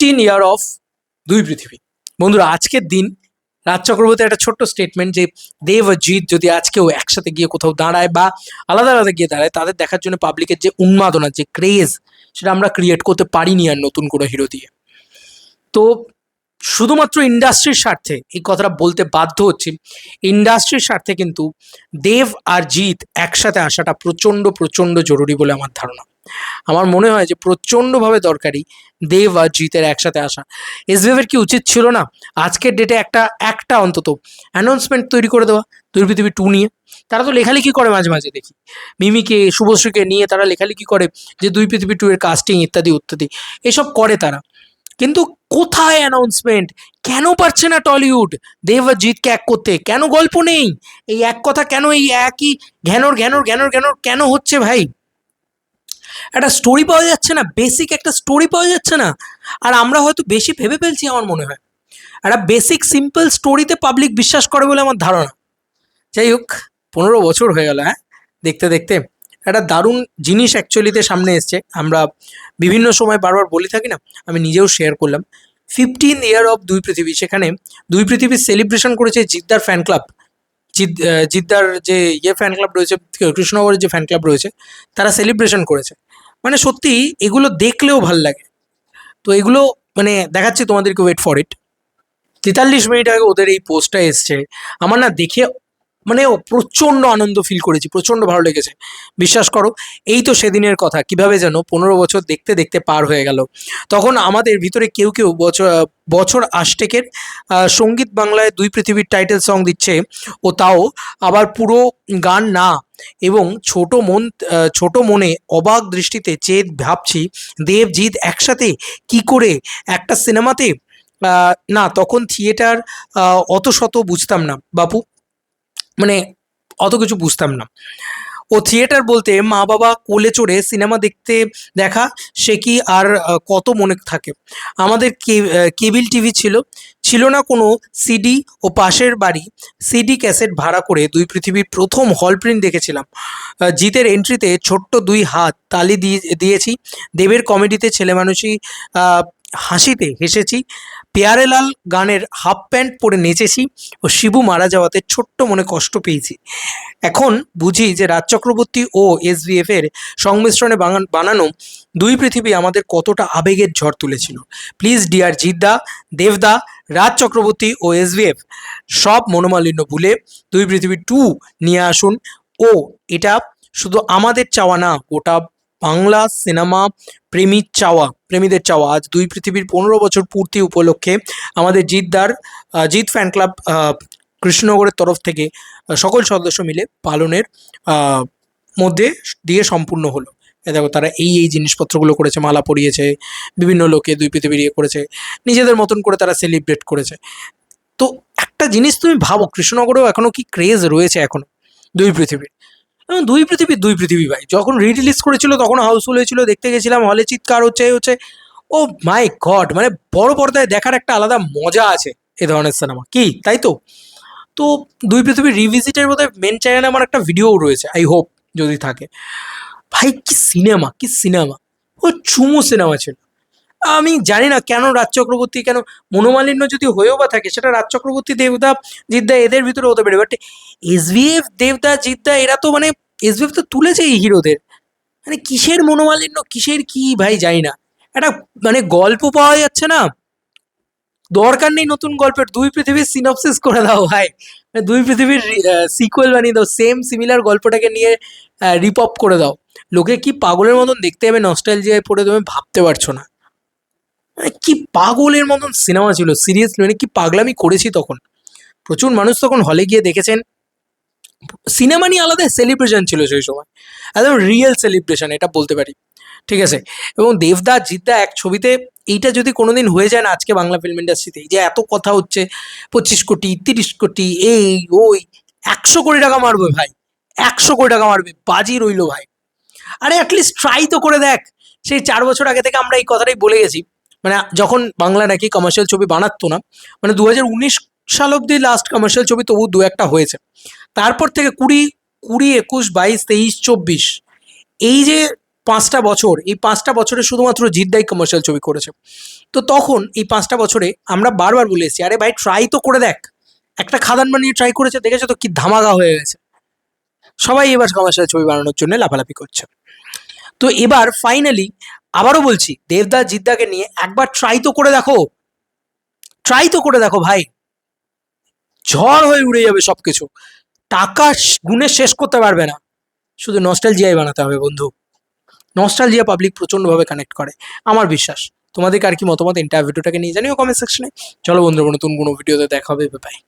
Fifteen year of দুই পৃথিবী। বন্ধুরা, আজকের দিন রাজ চক্রবর্তী একটা ছোট্ট স্টেটমেন্ট যে দেব আর জিৎ যদি আজকেও একসাথে গিয়ে কোথাও দাঁড়ায় বা আলাদা আলাদা গিয়ে দাঁড়ায়, তাদের দেখার জন্য পাবলিকের যে উন্মাদনা, যে ক্রেজ সেটা আমরা ক্রিয়েট করতে পারিনি আর নতুন কোনো হিরো দিয়ে। তো শুধুমাত্র ইন্ডাস্ট্রির স্বার্থে এই কথাটা বলতে বাধ্য হচ্ছি। ইন্ডাস্ট্রির স্বার্থে কিন্তু দেব আর জিৎ একসাথে আসাটা প্রচণ্ড প্রচণ্ড জরুরি বলে আমার ধারণা। আমার মনে হয় যে প্রচণ্ডভাবে দরকারি দেব আর জিতের একসাথে আসা। এসবিএফের কি উচিত ছিল না? আজকের ডেটে একটা একটা অন্তত অ্যানাউন্সমেন্ট তৈরি করে দেওয়া দুই পৃথিবী টু নিয়ে। তারা তো লেখালেখি করে মাঝে মাঝে দেখি। মিমিকে, শুভশ্রীকে নিয়ে তারা লেখালেখি করে যে দুই পৃথিবী টু এর কাস্টিং ইত্যাদি ইত্যাদি এসব করে তারা। কিন্তু কোথায় অ্যানাউন্সমেন্ট কেন পারছে না টলিউড? দেব আর জিতকে এক করতে। কেন গল্প নেই? এই এক কথা কেন এই একই ঘ্যানোর ঘ্যানোর ঘ্যানোর ঘ্যানোর, কেন হচ্ছে ভাই? একটা স্টোরি পাওয়া যাচ্ছে না বেসিক একটা স্টোরি পাওয়া যাচ্ছে না, আর আমরা হয়তো বেশি ভেবে ফেলছি আমার মনে হয়। একটা বেসিক সিম্পল স্টোরিতে পাবলিক বিশ্বাস করে বলে আমার ধারণা। যাই হোক, পনেরো বছর হয়ে গেল হ্যাঁ? দেখতে দেখতে একটা দারুণ জিনিস অ্যাকচুয়ালিতে সামনে এসছে। আমরা বিভিন্ন সময় বারবার বলে থাকি না, আমি নিজেও শেয়ার করলাম। ফিফটিন ইয়ার অফ দুই পৃথিবী, সেখানে দুই পৃথিবীর সেলিব্রেশন করেছে জিদ্দার ফ্যান ক্লাব জিদ জিদ্দার যে ইয়ে ফ্যান ক্লাব রয়েছে, কৃষ্ণনগরের যে ফ্যান ক্লাব রয়েছে, তারা সেলিব্রেশন করেছে। মানে সত্যি এগুলো দেখলেও ভালো লাগে। তো এগুলো মানে দেখাচ্ছি তোমাদেরকে ওয়েট ফর ইট তেতাল্লিশ মিনিট আগে ওদের এই পোস্টটা এসছে। আমার না দেখে মানে ও প্রচণ্ড আনন্দ ফিল করেছি, প্রচণ্ড ভালো লেগেছে। বিশ্বাস করো, এই তো সেদিনের কথা, কীভাবে যেন পনেরো বছর দেখতে দেখতে পার হয়ে গেল। তখন আমাদের ভিতরে কেউ কেউ বছর বছর আষ্টেকের সংগীত বাংলায় দুই পৃথিবীর টাইটেল সং দিচ্ছে, ও তাও আবার পুরো গান না এবং ছোট মন ছোট মনে অবাক দৃষ্টিতে চেয়ে ভাবছি, দেবজিৎ একসাথে কি করে একটা সিনেমাতে না, তখন থিয়েটার অত শত বুঝতাম না। বাপু? মানে অত কিছু বুঝতাম না। ও থিয়েটার বলতে মা বাবা কোলে চড়ে সিনেমা দেখতে দেখা সে কি আর কত মনে থাকে। আমাদের কেবিল টিভি ছিল ছিল না কোনো সিডি ও পাশের বাড়ি। সিডি ক্যাসেট ভাড়া করে দুই পৃথিবীর প্রথম হল প্রিন্ট দেখেছিলাম। জিতের এন্ট্রিতে ছোট্ট দুই হাত তালি দিয়ে দিয়েছি। দেবের কমেডিতে ছেলে মানুষই আহ, হাসিতে হেসেছি। পেয়ারেলাল গানের হাফ প্যান্ট পরে নেচেছি ও শিবু মারা যাওয়াতে ছোট্ট মনে কষ্ট পেয়েছি। এখন বুঝি যে রাজ চক্রবর্তী ও এসবিএফ এর সংমিশ্রণে বানানো দুই পৃথিবী আমাদের কতটা আবেগের ঝড় তুলেছিল। প্লিজ ডিয়ার জিদ্দা, দেবদা, রাজ চক্রবর্তী ও এসবিএফ সব মনোমালিন্য ভুলে দুই পৃথিবী টু নিয়ে আসুন। ও, এটা শুধু আমাদের চাওয়া না, গোটা বাংলা সিনেমা প্রেমীর চাওয়া প্রেমীদের চাওয়া। আজ দুই পৃথিবীর পনেরো বছর পূর্তি উপলক্ষে আমাদের জিদ্দার আহ, জিৎ ফ্যান ক্লাব কৃষ্ণনগরের তরফ থেকে সকল সদস্য মিলে পালনের মধ্যে দিয়ে সম্পূর্ণ হলো। দেখো তারা এই এই জিনিসপত্রগুলো করেছে মালা পরিয়েছে বিভিন্ন লোকে দুই পৃথিবীর ইয়ে করেছে নিজেদের মতন করে তারা সেলিব্রেট করেছে। তো একটা জিনিস তুমি ভাবো কৃষ্ণনগরেও এখনও কি ক্রেজ রয়েছে এখনও দুই পৃথিবীর? এবং দুই পৃথিবী দুই পৃথিবী ভাই। যখন রিলিজ করেছিল, তখন হাউসফুল হয়েছিল, দেখতে গেছিলাম হলে চিৎকার হচ্ছে হচ্ছে। ও মাই গড মানে বড় পর্দায় দেখার একটা আলাদা মজা আছে এ ধরনের সিনেমা কি? তাই তো? তো দুই পৃথিবীর রিভিজিটের বোধহয় মেন চ্যানেলে আমার একটা ভিডিও রয়েছে আই হোপ যদি থাকে। ভাই, কি সিনেমা কি সিনেমা ও চুমু সিনেমা ছিল। আমি জানি না কেন রাজ চক্রবর্তী, কেন মনোমালিন্য যদি হয়েও বা থাকে, সেটা রাজ চক্রবর্তী, দেবদা, জিদ্দা এদের ভিতরে হতে পারে। বাট এসভিএফ দেবদা, জিদ্দা, এরা তো মানে এসভিএফ তো তুলেছে এই হিরোদের। মানে কিসের মনোমালিন্য, কিসের কি ভাই জানি না। একটা মানে গল্প পাওয়া যাচ্ছে না। দরকার নেই নতুন গল্পের, দুই পৃথিবীর সিনপসিস করে দাও ভাই। মানে দুই পৃথিবীর সিকুয়েল বানিয়ে দাও সেম সিমিলার গল্পটাকে নিয়ে রিপ করে দাও। লোকে কি পাগলের মতন দেখতে যাবে নস্টাইলজিয়ায় পড়ে তুমি ভাবতে পারছ না। মানে কি পাগলের মতন সিনেমা ছিল সিরিয়াসলি মানে কি পাগলামি করেছি তখন। প্রচুর মানুষ তখন হলে গিয়ে দেখেছেন। সিনেমা নিয়ে আলাদা সেলিব্রেশন ছিল সেই সময়। একদম রিয়েল সেলিব্রেশন এটা বলতে পারি। ঠিক আছে? এবং দেবদা, জিদ্দা এক ছবিতে, এইটা যদি কোনোদিন হয়ে যায় না আজকে বাংলা ফিল্ম ইন্ডাস্ট্রিতে যে এত কথা হচ্ছে, পঁচিশ কোটি, তিরিশ কোটি, এই, ওই, একশো কোটি টাকা মারবে ভাই। একশো কোটি টাকা মারবে, বাজি রইল ভাই। আরে অ্যাটলিস্ট ট্রাই তো করে দেখ। সেই চার বছর আগে থেকে আমরা এই কথাটাই বলে গেছি। মানে যখন বাংলা নাকি কমার্শিয়াল ছবি বানাতো না মানে দু হাজার উনিশ সাল অব্দি লাস্ট কমার্শিয়াল ছবি তবু দু একটা হয়েছে। তারপর থেকে কুড়ি কুড়ি, একুশ, বাইশ, তেইশ, চব্বিশ, এই যে পাঁচটা বছর, এই পাঁচটা বছরে শুধুমাত্র জিদ্দাই কমার্শিয়াল ছবি করেছে। তো তখন এই পাঁচটা বছরে আমরা বারবার বলে এসেছি, আরে ভাই ট্রাই তো করে দেখ। একটা খাদান বানিয়ে ট্রাই করেছে, দেখেছ তো কি ধামাকা হয়ে গেছে? সবাই এবার কমার্শিয়াল ছবি বানানোর জন্য লাফালাফি করছে। তো এবার ফাইনালি আবারও বলছি দেবদাস জিদ্দাকে নিয়ে একবার ট্রাই তো করে দেখো। ট্রাই তো করে দেখো ভাই। ঝড় হয়ে উড়ে যাবে সবকিছু। টাকা শ- গুণে শেষ করতে পারবে না। শুধু নস্টালজিয়াই বানাতে হবে বন্ধু। নস্টালজিয়া পাবলিক প্রচণ্ডভাবে কানেক্ট করে। আমার বিশ্বাস। তোমাদেরকে আর কি মতামত? এন্টার ভিডিওটাকে নিয়ে জানিও কমেন্ট সেকশনে চলো বন্ধুরা, নতুন কোনো ভিডিওতে দেখা হবে। বাই